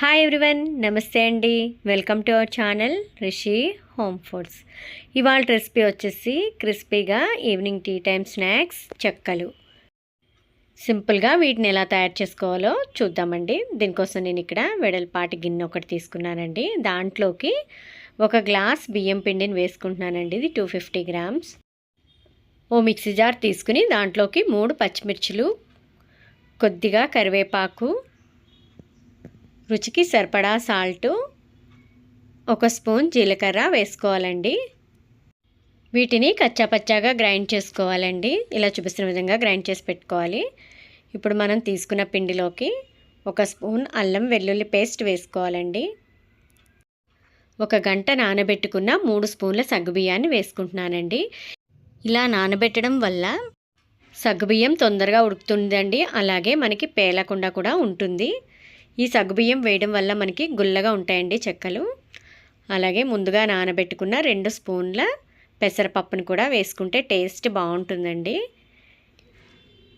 Hi everyone నమస్తే అండి. Welcome to our channel Rishi Home Foods ఇవాళ రెసిపీ వచ్చేసి క్రిస్పీగా ఈవినింగ్ టీ టైమ్ స్నాక్స్ చెక్కలు. సింపుల్గా వీటిని ఎలా తయారు చేసుకోవాలో చూద్దామండి. దీనికోసం నేను ఇక్కడ వెడల్పాటి గిన్నె ఒకటి తీసుకున్నానండి. దాంట్లోకి ఒక గ్లాస్ బియ్యం పిండిని వేసుకుంటున్నానండి. ఇది టూ ఫిఫ్టీ గ్రామ్స్ ఓ మిక్సీ జార్ తీసుకుని దాంట్లోకి మూడు పచ్చిమిర్చులు కొద్దిగా కరివేపాకు రుచికి సరిపడా సాల్టు ఒక స్పూన్ జీలకర్ర వేసుకోవాలండి. వీటిని కచ్చాపచ్చాగా గ్రైండ్ చేసుకోవాలండి. ఇలా చూపిస్తున్న విధంగా గ్రైండ్ చేసి పెట్టుకోవాలి. ఇప్పుడు మనం తీసుకున్న పిండిలోకి ఒక స్పూన్ అల్లం వెల్లుల్లి పేస్ట్ వేసుకోవాలండి. ఒక గంట నానబెట్టుకున్న మూడు స్పూన్ల సగ్గుబియ్యాన్ని వేసుకుంటున్నానండి. ఇలా నానబెట్టడం వల్ల సగ్గుబియ్యం తొందరగా ఉడుకుతుందండి. అలాగే మనకి పేలకుండా కూడా ఉంటుంది. ఈ సగ్గుబియ్యం వేయడం వల్ల మనకి గుల్లగా ఉంటాయండి చెక్కలు. అలాగే ముందుగా నానబెట్టుకున్న రెండు స్పూన్ల పెసరపప్పును కూడా వేసుకుంటే టేస్ట్ బాగుంటుందండి.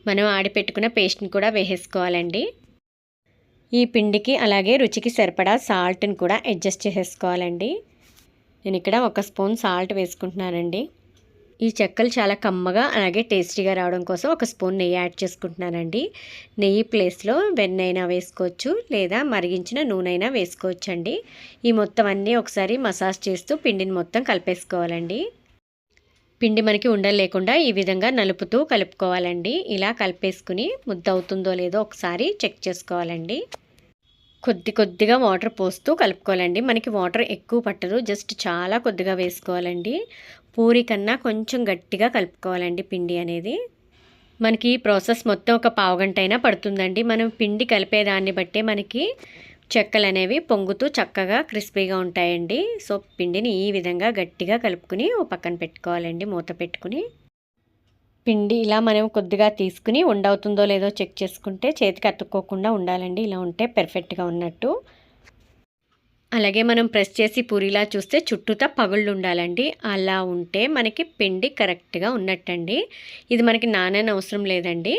మనం ఆడిపెట్టుకున్న పేస్ట్ని కూడా వేసేసుకోవాలండి. ఈ పిండికి అలాగే రుచికి సరిపడా సాల్ట్ని కూడా అడ్జస్ట్ చేసేసుకోవాలండి. నేను ఇక్కడ ఒక స్పూన్ సాల్ట్ వేసుకుంటున్నానండి. ఈ చెక్కలు చాలా కమ్మగా అలాగే టేస్టీగా రావడం కోసం ఒక స్పూన్ నెయ్యి యాడ్ చేసుకుంటున్నానండి. నెయ్యి ప్లేస్లో వెన్నైనా వేసుకోవచ్చు లేదా మరిగించిన నూనెైనా వేసుకోవచ్చు అండి ఈ మొత్తం అన్నీ ఒకసారి మసాజ్ చేస్తూ పిండిని మొత్తం కలిపేసుకోవాలండి. పిండి మనకి ఉండలు లేకుండా ఈ విధంగా నలుపుతూ కలుపుకోవాలండి. ఇలా కలిపేసుకుని ముద్ద అవుతుందో లేదో ఒకసారి చెక్ చేసుకోవాలండి. కొద్ది కొద్దిగా వాటర్ పోస్తూ కలుపుకోవాలండి. మనకి వాటర్ ఎక్కువ పట్టదు జస్ట్ చాలా కొద్దిగా వేసుకోవాలండి. పూరి కన్నా కొంచెం గట్టిగా కలుపుకోవాలండి పిండి అనేది. మనకి ఈ ప్రాసెస్ మొత్తం ఒక పావుగంట అయినా పడుతుందండి. మనం పిండి కలిపేదాన్ని బట్టే మనకి చెక్కలు అనేవి పొంగుతూ చక్కగా క్రిస్పీగా ఉంటాయండి. సో పిండిని ఈ విధంగా గట్టిగా కలుపుకుని ఓ పక్కన పెట్టుకోవాలండి మూత పెట్టుకుని. పిండి ఇలా మనం కొద్దిగా తీసుకుని ఉండవుతుందో లేదో చెక్ చేసుకుంటే చేతికి అతుక్కోకుండా ఉండాలండి. ఇలా ఉంటే పెర్ఫెక్ట్గా ఉన్నట్టు. అలాగే మనం ప్రెస్ చేసి పూరిలా చూస్తే చుట్టూతా పగుళ్ళు ఉండాలండి అలా ఉంటే మనకి పిండి కరెక్ట్గా ఉన్నట్టండి. ఇది మనకి నానని అవసరం లేదండి.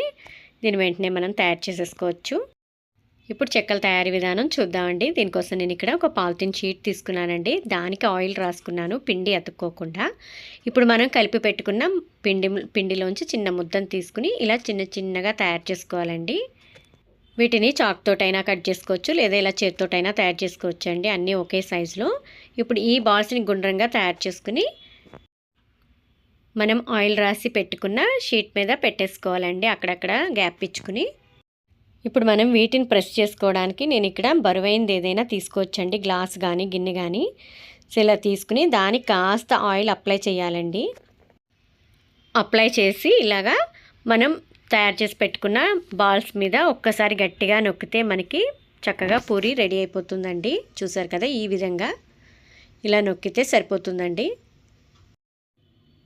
దీని వెంటనే మనం తయారు చేసేసుకోవచ్చు. ఇప్పుడు చెక్కల తయారీ విధానం చూద్దామండి. దీనికోసం నేను ఇక్కడ ఒక పాలిథిన్ షీట్ తీసుకున్నానండి. దానికి ఆయిల్ రాసుకున్నాను పిండి అతుక్కోకుండా ఇప్పుడు మనం కలిపి పెట్టుకున్న పిండి పిండిలోంచి చిన్న ముద్దను తీసుకుని ఇలా చిన్న చిన్నగా తయారు చేసుకోవాలండి. వీటిని చాక్ తోటైనా కట్ చేసుకోవచ్చు లేదా ఇలా చేతితోటైనా తయారు చేసుకోవచ్చు అండి అన్నీ ఒకే సైజులో. ఇప్పుడు ఈ బాల్స్ని గుండ్రంగా తయారు చేసుకుని మనం ఆయిల్ రాసి పెట్టుకున్న షీట్ మీద పెట్టేసుకోవాలండి అక్కడక్కడ గ్యాప్ ఇచ్చుకుని. ఇప్పుడు మనం వీటిని ప్రెస్ చేసుకోవడానికి నేను ఇక్కడ బరువైంది ఏదైనా తీసుకోవచ్చండి గ్లాస్ కానీ గిన్నె కానీ సో ఇలా తీసుకుని దానికి కాస్త ఆయిల్ అప్లై చేయాలండి. అప్లై చేసి ఇలాగా మనం తయారు చేసి పెట్టుకున్న బాల్స్ మీద ఒక్కసారి గట్టిగా నొక్కితే మనకి చక్కగా పూరి రెడీ అయిపోతుందండి. చూసారు కదా ఈ విధంగా ఇలా నొక్కితే సరిపోతుందండి.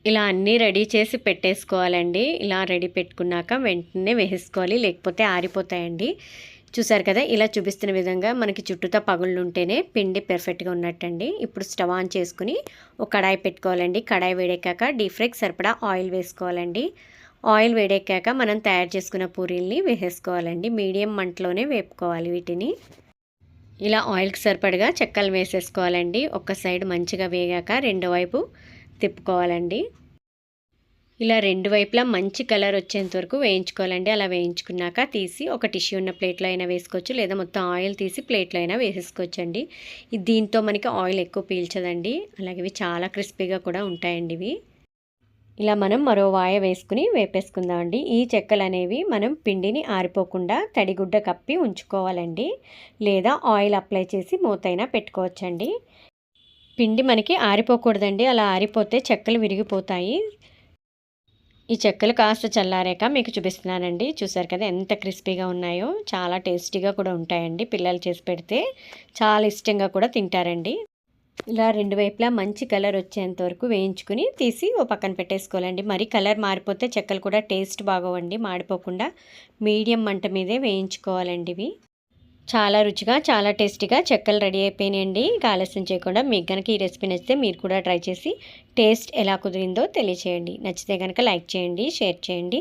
ఇలా అన్నీ రెడీ చేసి పెట్టేసుకోవాలండి. ఇలా రెడీ పెట్టుకున్నాక వెంటనే వేసేసుకోవాలి లేకపోతే ఆరిపోతాయండి. చూసారు కదా ఇలా చూపిస్తున్న విధంగా మనకి చుట్టూతా పగుళ్ళు ఉంటేనే పిండి పెర్ఫెక్ట్గా ఉన్నట్టండి. ఇప్పుడు స్టవ్ ఆన్ చేసుకుని ఒక కడాయి పెట్టుకోవాలండి. కడాయి వేడెక్కాక డీప్ ఫ్రైకి సరిపడా ఆయిల్ వేసుకోవాలండి. ఆయిల్ వేడెక్కాక మనం తయారు చేసుకున్న పూరీల్ని వేసేసుకోవాలండి. మీడియం మంటలోనే వేపుకోవాలి వీటిని. ఇలా ఆయిల్కి సరిపడగా చెక్కలు వేసేసుకోవాలండి. ఒక సైడ్ మంచిగా వేగాక రెండో వైపు తిప్పుకోవాలండి. ఇలా రెండు వైపులా మంచి కలర్ వచ్చేంత వరకు వేయించుకోవాలండి. అలా వేయించుకున్నాక తీసి ఒక టిష్యూ ఉన్న ప్లేట్లో అయినా వేసుకోవచ్చు లేదా మొత్తం ఆయిల్ తీసి ప్లేట్లో అయినా వేసేసుకోవచ్చు అండి దీంతో మనకి ఆయిల్ ఎక్కువ పీల్చదండి. అలాగే ఇవి చాలా క్రిస్పీగా కూడా ఉంటాయండి ఇవి. ఇలా మనం మరో వాయ వేసుకుని వేపేసుకుందామండి. ఈ చెక్కలు అనేవి మనం పిండిని ఆరిపోకుండా తడిగుడ్డ కప్పి ఉంచుకోవాలండి. లేదా ఆయిల్ అప్లై చేసి మూతైనా పెట్టుకోవచ్చండి. పిండి మనకి ఆరిపోకూడదండి. అలా ఆరిపోతే చెక్కలు విరిగిపోతాయి. ఈ చెక్కలు కాస్త చల్లారాక మీకు చూపిస్తున్నానండి. చూసారు కదా ఎంత క్రిస్పీగా ఉన్నాయో. చాలా టేస్టీగా కూడా ఉంటాయండి పిల్లలు చేసి పెడితే. చాలా ఇష్టంగా కూడా తింటారండి. ఇలా రెండు వైపులా మంచి కలర్ వచ్చేంత వరకు వేయించుకుని తీసి ఓ పక్కన పెట్టేసుకోవాలండి. మరి కలర్ మారిపోతే చెక్కలు కూడా టేస్ట్ బాగోవండి మాడిపోకుండా మీడియం మంట మీదే వేయించుకోవాలండి ఇవి. చాలా రుచిగా చాలా టేస్టీగా చెక్కలు రెడీ అయిపోయినాయండి. ఆలస్యం చేయకుండా మీకు కనుక ఈ రెసిపీ నచ్చితే మీరు కూడా ట్రై చేసి టేస్ట్ ఎలా కుదిరిందో తెలియచేయండి. నచ్చితే కనుక లైక్ చేయండి షేర్ చేయండి.